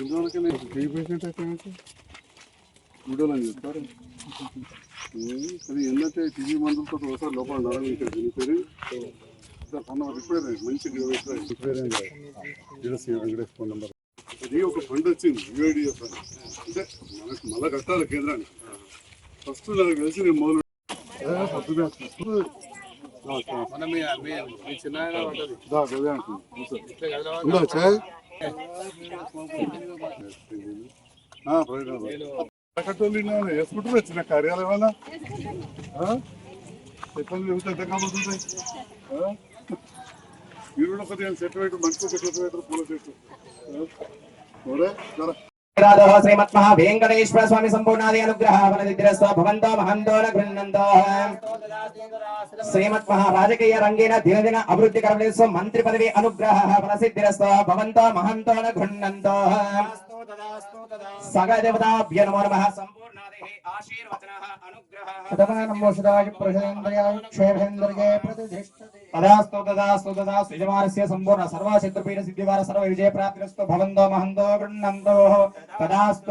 ఇందువరకు ఏ patient అయితే వీడియోలో చెప్తారు అది ఏంటంటే టీవీ మందులతో ఒకసారి లోపల నరం ఇంకా దీనిపేరు అన్న రిపేర్ అయింది మంచి రిపేర్ అయింది. Zero Venkatesh phone number. అది ఒక ఫండ్ వచ్చింది యుఐడిఎఫ్ అని. అంటే మనకు మళ్ళా కట్టాలి కేంద్రానికి ఫస్ట్ నాకు తెలిసి నేను మొదలు చిన్న ఆయన వేసుకుంటారు చిన్న కార్యాలయం వల్ల ఎట్లా చెబుతే ఎంత కాబోతుంది మీరు కూడా కొద్దిగా చెట్టు పెట్టు మంచి చెట్టు పెట్టు పూల చెట్టు ఒరే శ్రీమత్ రాధో వెంకటేశ్వర స్వామి సంపూర్ణాది అనుగ్రహ వనదిద్రస్వ భవంతో మహంతో న గృహ్ణంతో శ్రీమత్మహా రాజకీయ రంగేణ దినదిన అభివృద్ధి కరవలేస్వ మంత్రి పదవి అనుగ్రహ వనసిద్ధిరస్వ భవంతో మహంతో న గృహ్ణంతో సకల దేవతాభ్య నమో నమః సంపూర్ణాది ఆశీర్వచనః అనుగ్రహ నమోషరాజ ప్రజేంద్రియాయ క్షేమేంద్రియే ప్రతిష్ఠతే తదాస్తు తదాస్తు తదాస్తు యజమానస్య సంపూర్ణ సర్వశత్రుపీడ సిద్ధివార సర్వ విజయ ప్రాప్తిరస్తు భవంతో మహంతో గృహ్ణంతో తదాస్తు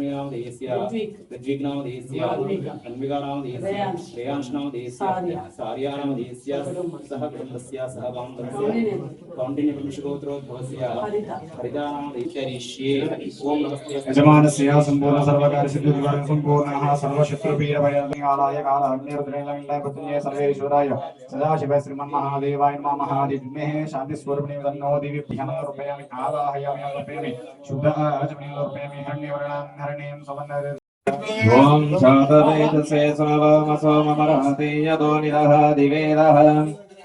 லட்சுமிநாமதேசியா ரித்விக் ரித்விக்நாமதேசியா மால்விகா, அன்விகாநாமதேசியா ரேயான்ஷ், ரேயான்ஷ்நாமதேசியா சாரியா, सह சகுடும்பம், சக குடும்பஸ்யா சக பாந்தரஸ்யா कौंडिन्यगोत्रोद्भवस्य हरिता। हरितानामधीशरिष्ये। ओम नमस्ते यजमानस्य संपूर्ण सर्वकार्य सिद्धि विवरण संपूर्णः सर्व शत्रु पीड भयादि काल अग्निर्द्रेण लग्नाय पतंजय सर्वेश्वराय सदा शिव श्रीमन महादेवाय नमः महादिग्मे शांति स्वरूप निवदनो देवी ध्यान रूपयामि आवाहयामि आवाहयामि शुद्ध आचमनीय रूपयामि हरण्य वर्णां हर హరణీం సమన్నరే ఓం శాతవేదసే సోమ సోమమరహతి యదో నిదహాది వేదః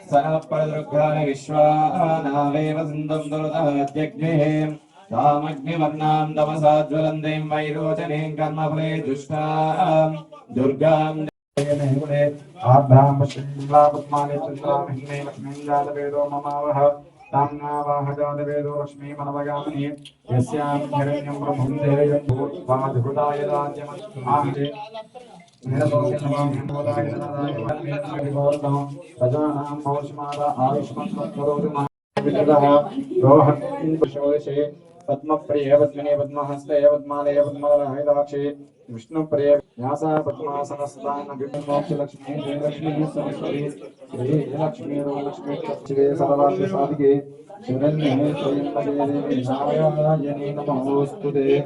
సనపదృగ్గాని విశ్వానావేవ సింధం దురదహత్యగ్నిః తమసాజ్వలందీం వైరోచనీం కర్మఫలే దుష్టాం దుర్గాం గుణే పశ్చిమ్లా పద్మాని చంద్రాం హిన్నే లక్ష్మీం జాతవేదో మమావహ తామ్నావాహ జాతవేదో లక్ష్మీ మనవగామిని యస్యాం హిరణ్యం బ్రహ్మం దేయం భూత్వాధిభుతాయ రాజ్యమస్మాహే ప్రజానాం భవష్మాద ఆయుష్మత్వరోధి రోహే పద్మప్రియ పద్మిని पद्मप्रिय पद्मिनी, पद्महस्ते, पद्मालय पद्मराहिदाक्षे विष्णुप्रिय व्यासा पद्मासनस्तान विभिन्नोक्षलक्ष्मी श्रीलक्ष्मी सरस्वती श्रीलक्ष्मी रोलक्ष्मी शिवे सर्वास्य साधिके शिवरन्ये स्वयंपदेवी नारायणे नमोऽस्तु ते।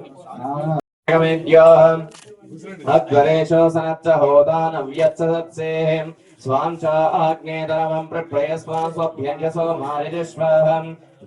अध्वरेश सनच्च होदानव्यच्च सत्सेः स्वां च आग्नेतरमं प्रप्रयस्वा स्वभ्यञ्जसो मारिजस्वहम्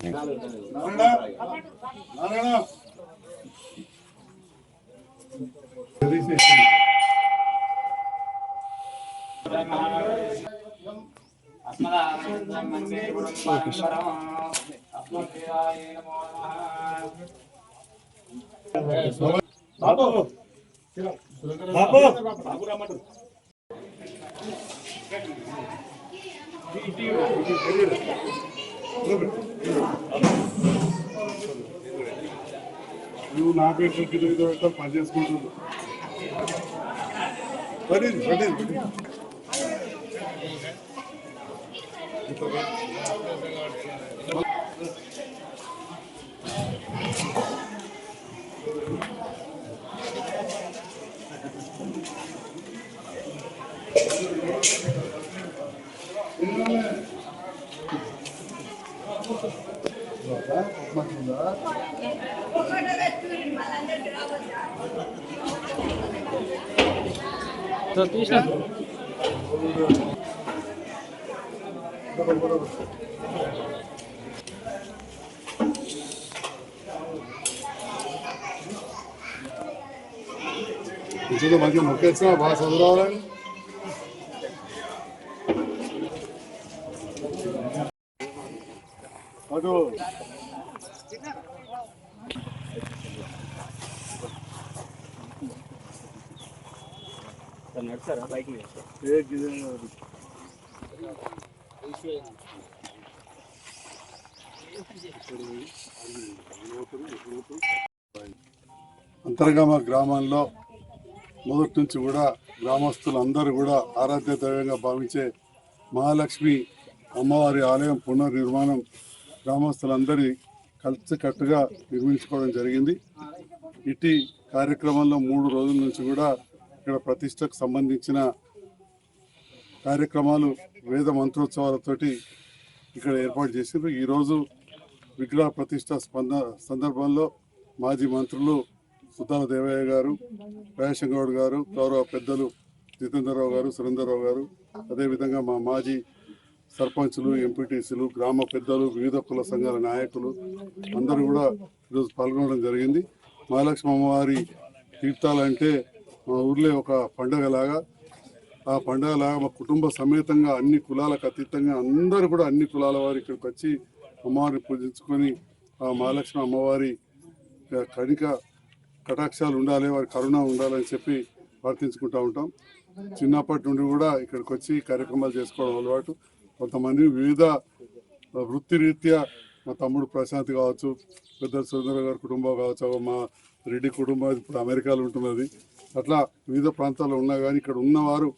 నీరాజనారాయణేశ్వరి మహాయుధాయ మహాయుధాయ నమో నమః ఓన్యః నువ్వు నా పేరు చెప్పి పని చేసుకుంటున్నావు. పడింది పడింది सतीश ना तिथे तर माझ्या मुख्याचा भास हजरावर आहे अगं ఏ గిదే అది. అంతర్గామ గ్రామంలో మొదటి నుంచి కూడా గ్రామస్తులందరూ కూడా ఆరాధ్య దైవంగా భావించే మహాలక్ష్మి అమ్మవారి ఆలయం పునర్నిర్మాణం గ్రామస్తులందరి కలిసికట్టుగా నిర్మించుకోవడం జరిగింది. ఇటీ కార్యక్రమంలో మూడు రోజుల నుంచి కూడా ఇక్కడ ప్రతిష్టకు సంబంధించిన కార్యక్రమాలు వేద మంత్రోత్సవాలతోటి ఇక్కడ ఏర్పాటు చేసిండ్రు. ఈరోజు విగ్రహ ప్రతిష్ట స్పంద సందర్భంలో మాజీ మంత్రులు సుతాల దేవయ్య గారు రాజశంకరరావు గారు గౌరవ పెద్దలు జితేంద్రరావు గారు సురేందర్రావు గారు అదేవిధంగా మా మాజీ సర్పంచులు ఎంపీటీసీలు గ్రామ పెద్దలు వివిధ కుల సంఘాల నాయకులు అందరూ కూడా ఈరోజు పాల్గొనడం జరిగింది. మహాలక్ష్మి అమ్మవారి తీర్థాలంటే మా ఊర్లో ఒక పండగలాగా ఆ పండగలాగా మా కుటుంబ సమేతంగా అన్ని కులాలకు అతీతంగా అందరూ కూడా అన్ని కులాల వారు ఇక్కడికి వచ్చి అమ్మవారిని పూజించుకొని ఆ మహాలక్ష్మి అమ్మవారి కణిక కటాక్షాలు ఉండాలి వారి కరుణ ఉండాలని చెప్పి ప్రార్థించుకుంటూ ఉంటాం. చిన్నప్పటి నుండి కూడా ఇక్కడికి వచ్చి కార్యక్రమాలు చేసుకోవడం అలవాటు. కొంతమంది వివిధ వృత్తిరీత్యా మా తమ్ముడు ప్రశాంత్ కావచ్చు పెద్ద సురేంద్ర గారి కుటుంబం కావచ్చు మా రెడ్డి కుటుంబం ఇప్పుడు అమెరికాలో ఉంటున్నది. అట్లా వివిధ ప్రాంతాల్లో ఉన్నా కానీ ఇక్కడ ఉన్నవారు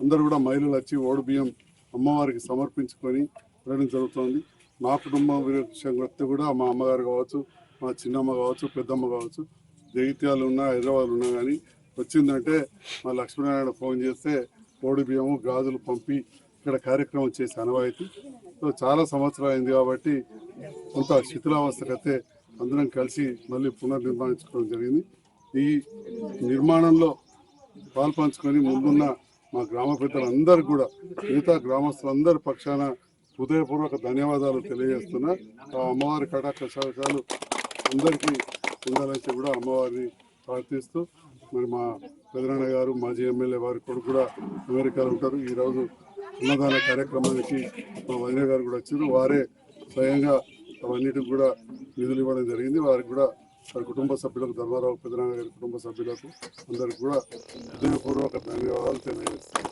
అందరూ కూడా మహిళలు వచ్చి ఓడు బియ్యం అమ్మవారికి సమర్పించుకొని వెళ్ళడం జరుగుతుంది. మా కుటుంబం విషయం వస్తే కూడా మా అమ్మగారు కావచ్చు మా చిన్నమ్మ కావచ్చు పెద్దమ్మ కావచ్చు జగిత్యాలు ఉన్నా హైదరాబాద్ ఉన్నా కానీ వచ్చిందంటే మా లక్ష్మీనారాయణ ఫోన్ చేస్తే ఓడి బియ్యము గాజులు పంపి ఇక్కడ కార్యక్రమం చేసే అనవాయితీ సో చాలా సంవత్సరాలు అయింది కాబట్టి కొంత శిథిలావస్థకైతే అందరం కలిసి మళ్ళీ పునర్నిర్మాణించుకోవడం జరిగింది. ఈ నిర్మాణంలో పాల్పంచుకొని ముందున్న మా గ్రామ పెద్దలందరూ కూడా మిగతా గ్రామస్తులందరి పక్షాన హృదయపూర్వక ధన్యవాదాలు తెలియజేస్తున్నా. ఆ అమ్మవారి కటాక్షాలు అందరికీ ఉండాలని కూడా అమ్మవారిని ప్రార్థిస్తూ మరి మా పెదనాన్న గారు మాజీ ఎమ్మెల్యే వారి కొడుకు కూడా అమెరికాలో ఉంటారు. ఈరోజు అన్నదాన కార్యక్రమానికి మా వదిన గారు కూడా వచ్చారు. వారే స్వయంగా అవన్నిటికి కూడా నిధులు ఇవ్వడం జరిగింది. వారికి కూడా వారి కుటుంబ సభ్యులకు ధర్మారావు పెదనాన్న గారి కుటుంబ సభ్యులకు అందరికి కూడా హృదయపూర్వక ధన్యవాదాలు తెలియజేస్తాను